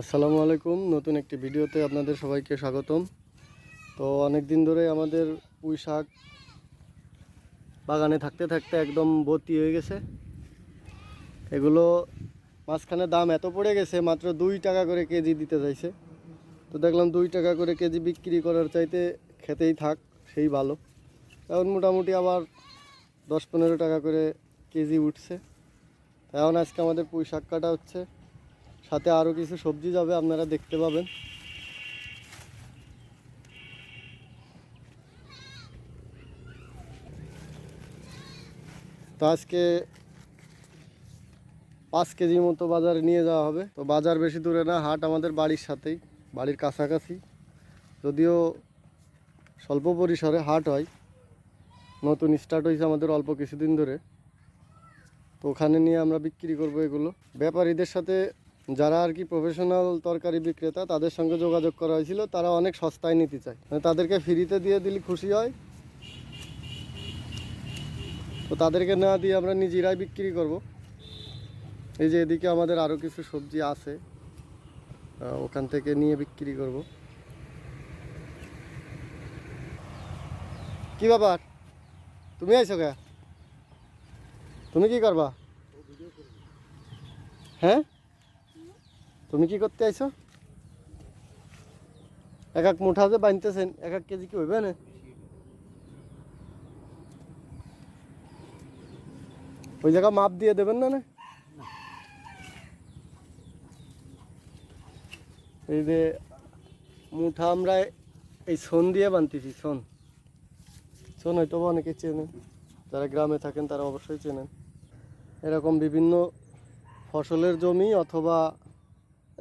আসসালামু আলাইকুম। নতুন একটি ভিডিওতে আপনাদের সবাইকে স্বাগতম। তো অনেক দিন ধরে আমাদের পুঁই শাক বাগানে থাকতে থাকতে একদম ভর্তি হয়ে গেছে। এগুলো মাঝখানে দাম এত পড়ে গেছে, মাত্র দুই টাকা করে কেজি দিতে চাইছে। তো দেখলাম দুই টাকা করে কেজি বিক্রি করার চাইতে খেতেই থাক, সেই ভালো। এখন মোটামুটি আবার দশ পনেরো টাকা করে কেজি উঠছে। এখন আজকে আমাদের পুঁই শাক কাটা হচ্ছে। সাথে আরও কিছু সবজি যাবে, আপনারা দেখতে পাবেন। তো আজকে পাঁচ কেজি মতো বাজারে নিয়ে যাওয়া হবে। তো বাজার বেশি দূরে না, হাট আমাদের বাড়ির সাথেই, বাড়ির কাছাকাছি। যদিও স্বল্প পরিসরে হাট হয়, নতুন স্টার্ট হয়েছে আমাদের অল্প কিছুদিন ধরে। তো ওখানে নিয়ে আমরা বিক্রি করব এগুলো। ব্যাপারীদের সাথে যারা আর কি প্রফেশনাল তরকারি বিক্রেতা, তাদের সঙ্গে যোগাযোগ করা হয়েছিল। তারা অনেক সস্তায় নিতে চায়। মানে তাদেরকে ফ্রিতে দিয়ে দিলে খুশি হয়। তো তাদেরকে না দিয়ে আমরা নিজেরাই বিক্রি করব। এই যে এদিকে আমাদের আরও কিছু সবজি আছে ওখান থেকে নিয়ে বিক্রি করব। কি ব্যাপার? তুমি আইছো কে? তুমি কি করবা? হ্যাঁ? তুমি কি করতে আইছো? এক এক মুঠা যে বানতেছেন এক এক কেজি কি হইবে না? ওই জায়গা মাপ দিয়ে দেবেন না না? এই যে মুঠা আমরা এই সোন দিয়ে বানতেছি সোন। সোন হয়তো অনেকে চেনেন। যারা গ্রামে থাকেন তারা অবশ্যই চেনেন। এরকম বিভিন্ন ফসলের জমি অথবা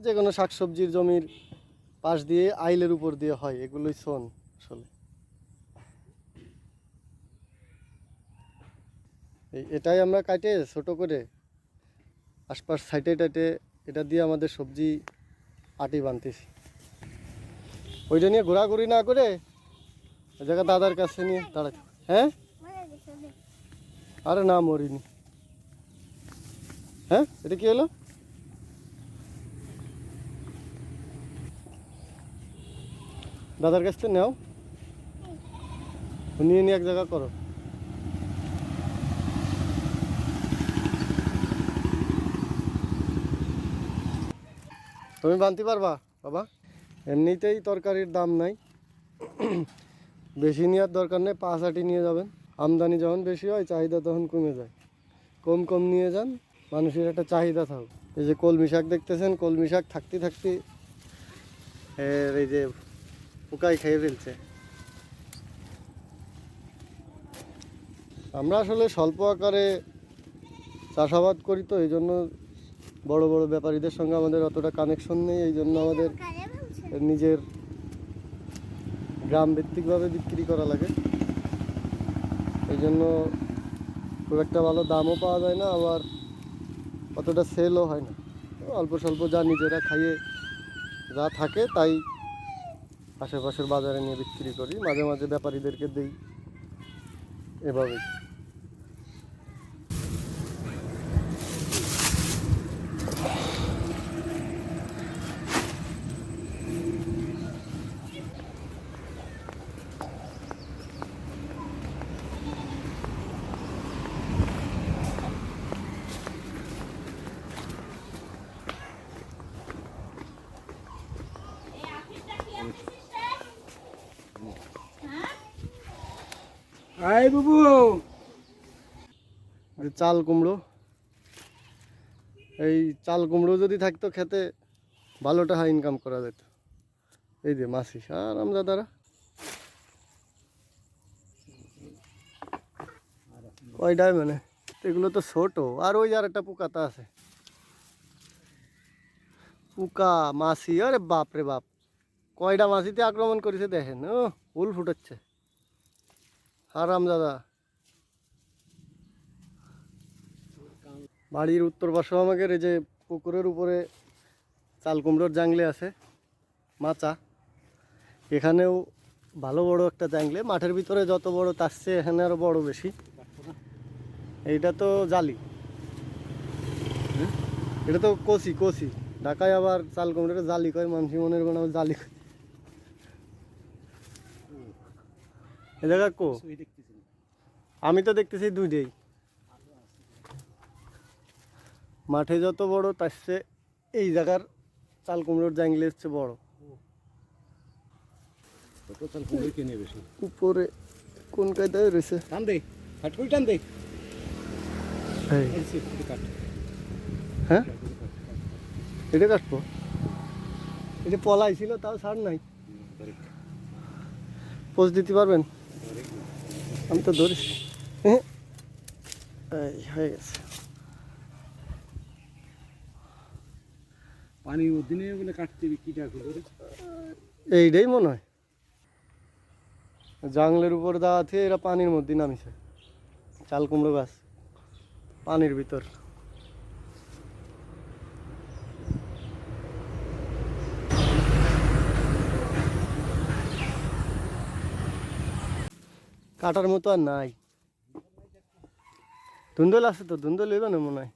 যে কোনো শাকসবজির জমির পাশ দিয়ে, আইলের উপর দিয়ে হয়, এগুলোই সোন আসলে। এটাই আমরা কাটে ছোট করে। আশপাশ সাইটে টাইটে এটা দিয়ে আমাদের সবজি আটি বানতেছি। ওইটা নিয়ে ঘোরাঘুরি না করে জায়গা দাদার কাছে নিয়ে দাঁড়াতে হ্যাঁ? আরে না, মরিনি। হ্যাঁ? এটা কি হলো? দাদার কাছ থেকে নাও। নিয়ে নিয়ে এক জায়গা করো। তুমি বানতে পারবা, বাবা। এমনিতেই তরকারির দাম নাই। বেশি নেওয়ার দরকার নেই পাঁচ আটি নিয়ে যাবেন। আমদানি যখন বেশি হয়, চাহিদা তখন কমে যায়। কম কম নিয়ে যান, মানুষের একটা চাহিদা থাকুক। এই যে কলমি শাক দেখতেছেন, কলমি শাক থাকতে থাকতে এই যে পোকাই খেয়ে ফেলছে। আমরা আসলে স্বল্প আকারে চাষাবাদ করি তো এই জন্য বড় বড় ব্যাপারীদের সঙ্গে আমাদের অতটা কানেকশন নেই এই জন্য আমাদের নিজের গ্রাম ভিত্তিকভাবে বিক্রি করা লাগে। এই জন্য খুব একটা ভালো দামও পাওয়া যায় না, আবার অতটা সেলও হয় না। অল্প স্বল্প যা নিজেরা খাইয়ে যা থাকে, তাই আশেপাশের বাজারে নিয়ে বিক্রি করি। মাঝে মাঝে ব্যাপারীদেরকে দিই। এভাবেই। আই বাবু। চাল কুমড়ো। এই চাল কুমড়ো যদি থাকতো খেতে ভালো টাকা ইনকাম করা যেত। এই যে মাসি, আরাম দাদারা। কয়টাই মানে এগুলো তো ছোট, আর ওই আর একটা পোকাতা আছে। পোকা, মাসি, আরে বাপ রে বাপ। কয়টা মাসিতে আক্রমণ করেছে দেখেন, ও ফুল ফুটাচ্ছে। আরাম দাদা। বাড়ির উত্তর পাশে আমাদের এই যে পুকুরের উপরে চাল কুমড়োর জাংলে আছে, মাচা। এখানেও ভালো বড় একটা জাংলে মাঠের ভিতরে যত বড় তার চেয়ে এখানে আরও বড় বেশি। এইটা তো জালি। এটা তো কচি কচি। ঢাকায় আবার চাল কুমড়োটা জালি কয় মানুষ মনের বানাও জালি কয়। এ জায়গা কো আমি তো দেখতেছি দুইটাই। মাঠে যত বড় তার এই জায়গার চাল কুমড়োর জাঙ্গলে হচ্ছে বড় উপরে কোন কায়দায় রয়েছে? টান দে করে টান দে। হ্যাঁ? এটা কাটবো? এটা পলাই ছিল তাও ছাড় নাই। পোজ দিতে পারবেন। আমি তো ধরিস। হ্যাঁ? হয়ে গেছে। পানি দিনে বলে কাটতে কিটা এইটাই মনে হয়। জাংলের উপর থেকে এরা পানির মধ্যে নামিছে। চাল কুমড়ো গাছ পানির ভিতর। কাটার মতো আর নাই। ধুন্দল আছে তো ধুন্দল হইবে না মনে হয়?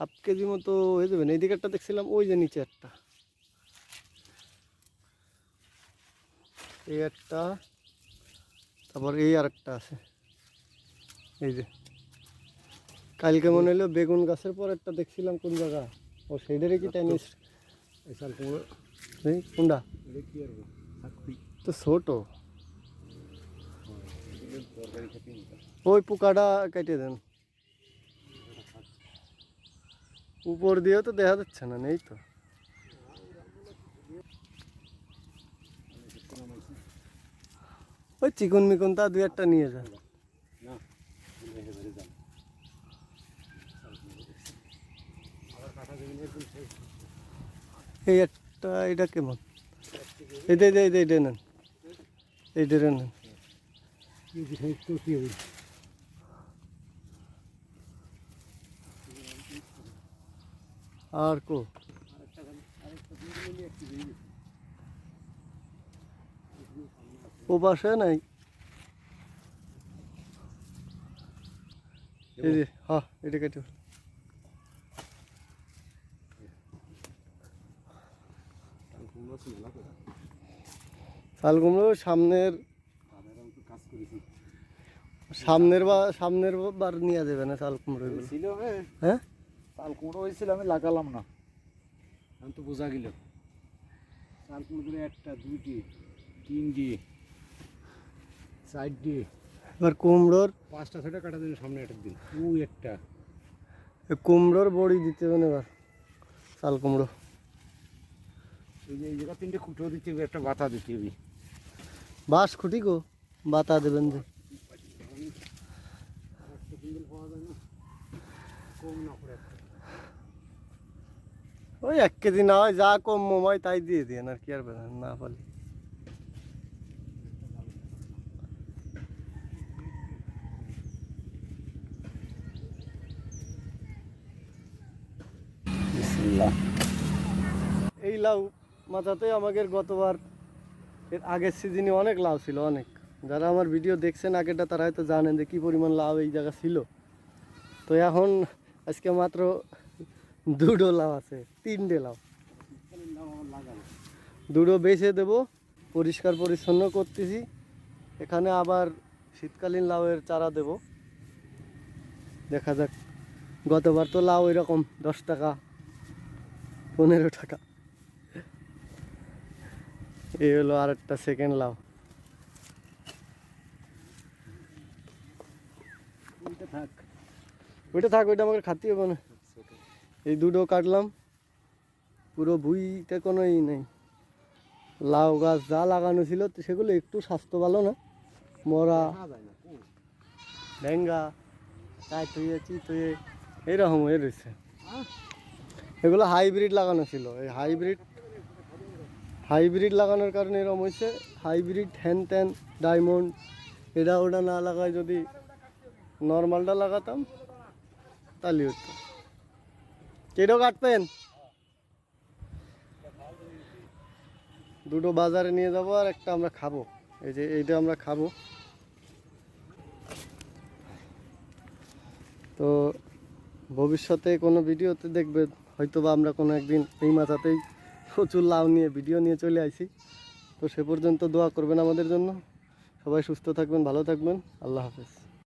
হাফ কেজি মতো হয়ে যাবে না। এই দিকেরটা দেখছিলাম ওই যে নিচে একটা। এই একটা তারপর এই আর একটা আছে। এই যে। কালকে মনে হলো বেগুন গাছের পর একটা দেখছিলাম কোন জায়গা? ও সেইটারে কি টেনিস কোনটা? তো ছোট। ওই পোকাটা কেটে দেন। উপর দিয়েও তো দেখা যাচ্ছে না, নেই তো। ওই চিকন মিকন তা দুই একটা নিয়ে যান না একেবারে যান আবার কাটা দেবেন একদম শেষ এই একটা, এটা কেমন? এইটা এইটা এইটা এইটা নেন। এইটা নেন। আর কো। ও পাশে নাই যে হ্যাঁ এটা কেটে সামনের তাদের আমি তো কাজ করেছি সামনের বা সামনের বার নিয়ে যাবে না চাল কুমড়ো ছিল হ্যাঁ? চাল কুমড়ো হয়েছিল আমি লাগালাম না। আমি তো বোঝা গেল। চাল কুমড়ো একটা দুইটি তিনটি চারটি। এবার কুমড়োর পাঁচটা ছয়টা কাটা দিন সামনে একটা দিন। ও একটা। কুমড়োর বড়ি দিতে হবে না এবার চাল কুমড়ো। এই জায়গা তিনটে খুঁটো দিতে হবে একটা বাতা দিতে হবে। বাঁশ খুঁটি গো। বাতা দেবেন যে। ওই এক কেজি না হয় যা কম মোমাই তাই দিয়ে দিয়ে আর কি আর না পারলে এই লাউ মাথাতে আমাদের গতবার এর আগের সিজনে অনেক লাউ ছিল অনেক। যারা আমার ভিডিও দেখছেন আগেটা তারা হয়তো জানেন যে কী পরিমাণ লাউ এই জায়গা ছিল। তো এখন আজকে মাত্র দুটো লাউ আছে, তিনটে লাউ দুটো বেছে দেব, পরিষ্কার পরিচ্ছন্ন করতেছি। এখানে আবার শীতকালীন লাউয়ের চারা দেব। দেখা যাক, গতবার তো লাউ এরকম দশ টাকা, পনেরো টাকা। এই হলো আর একটা সেকেন্ড লাউ ওইটা ওইটা থাক, ওইটা আমাকে খাতে হবে না। এই দুটো কাটলাম। পুরো ভুইতে কোনো ই নেই। লাউ গাছ যা লাগানো ছিল সেগুলো একটু স্বাস্থ্য ভালো না। মরা খাওয়া যায় না কোন? ভেঙ্গা চাই তুইয়ে এইরকম হয়ে রয়েছে। এগুলো হাইব্রিড লাগানো ছিল। এই হাইব্রিড হাইব্রিড লাগানোর কারণে এরকম হয়েছে। হাইব্রিড হ্যান ত্যান, ডায়মন্ড, এটা ওটা না লাগায় যদি নর্মালটা লাগাতাম তাহলে হতো। কেটো কাটবেন? দুটো বাজারে নিয়ে যাব আর একটা আমরা খাব। এই যে এইটা আমরা খাব। তো ভবিষ্যতে কোনো ভিডিওতে দেখবে হয়তো বা আমরা কোনো একদিন এই মাথাতেই প্রচুর লাউ নিয়ে ভিডিও নিয়ে চলে আসি। তো সে পর্যন্ত দোয়া করবেন আমাদের জন্য। সবাই সুস্থ থাকবেন, ভালো থাকবেন। আল্লাহ হাফেজ।